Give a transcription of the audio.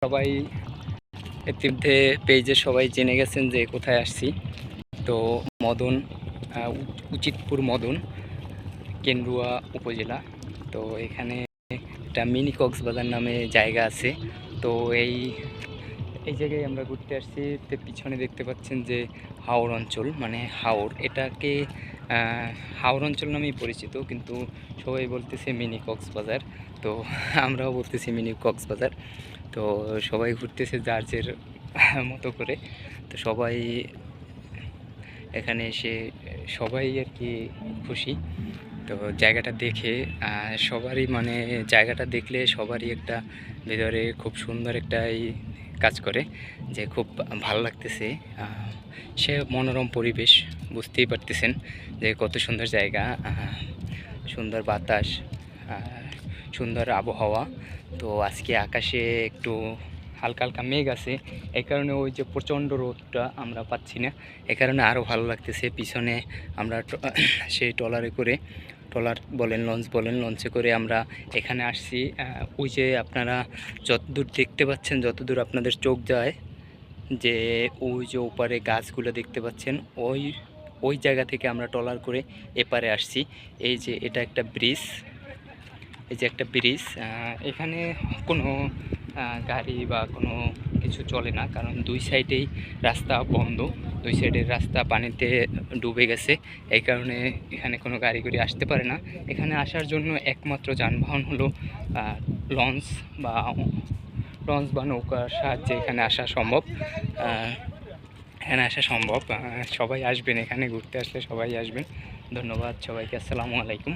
সবাই ইতিমধ্যে পেজে সবাই জেনে গেছেন যে কোথায় আসছি। তো মদন উচিতপুর মদন, কেন্দ্রুয়া উপজেলা। তো এখানে একটা মিনি কক্সবাজার নামে জায়গা আছে। তো এই এই জায়গায় আমরা ঘুরতে আসছি। পিছনে দেখতে পাচ্ছেন যে হাওড় অঞ্চল মানে হাওড় এটাকে হাওড় অঞ্চল নামেই পরিচিত, কিন্তু সবাই বলতেছে মিনি কক্সবাজার। তো আমরাও বলতেছি মিনি কক্সবাজার। তো সবাই ঘুরতেছে যার মতো করে। তো সবাই এখানে এসে সবাই আর কি খুশি। তো জায়গাটা দেখে সবারই মানে জায়গাটা দেখলে সবারই একটা ভিতরে খুব সুন্দর একটা এই কাজ করে যে খুব ভালো লাগতেছে। সে মনোরম পরিবেশ বুঝতেই পারতেছেন যে কত সুন্দর জায়গা সুন্দর বাতাস সুন্দর আবহাওয়া। তো আজকে আকাশে একটু হালকা হালকা মেঘ আছে এই কারণে ওই যে প্রচণ্ড রোদটা আমরা পাচ্ছি না। এ কারণে আরও ভালো লাগতেছে, পিছনে আমরা সেই ট্রলারে করে ট্রলার বলেন, লঞ্চ বলেন, লঞ্চে করে আমরা এখানে আসছি। ওই যে আপনারা যতদূর দেখতে পাচ্ছেন, যতদূর আপনাদের চোখ যায়, যে ওই যে ওপারে গাছগুলো দেখতে পাচ্ছেন, ওই ওই জায়গা থেকে আমরা ট্রলার করে এপারে আসছি। এই যে এটা একটা ব্রিজ, এই যে একটা ব্রিজ এখানে কোনো গাড়ি বা কোনো কিছু চলে না, কারণ দুই সাইডেই রাস্তা বন্ধ। দুই সাইডের রাস্তা পানিতে ডুবে গেছে। এই কারণে এখানে কোনো গাড়ি গাড়ি আসতে পারে না। এখানে আসার জন্য একমাত্র যানবাহন হলো লঞ্চ বা লঞ্চ বা নৌকার সাহায্যে এখানে আসা সম্ভব। এখানে আসা সম্ভব। সবাই আসবেন, এখানে ঘুরতে আসলে সবাই আসবেন। ধন্যবাদ সবাইকে। আসসালামু আলাইকুম।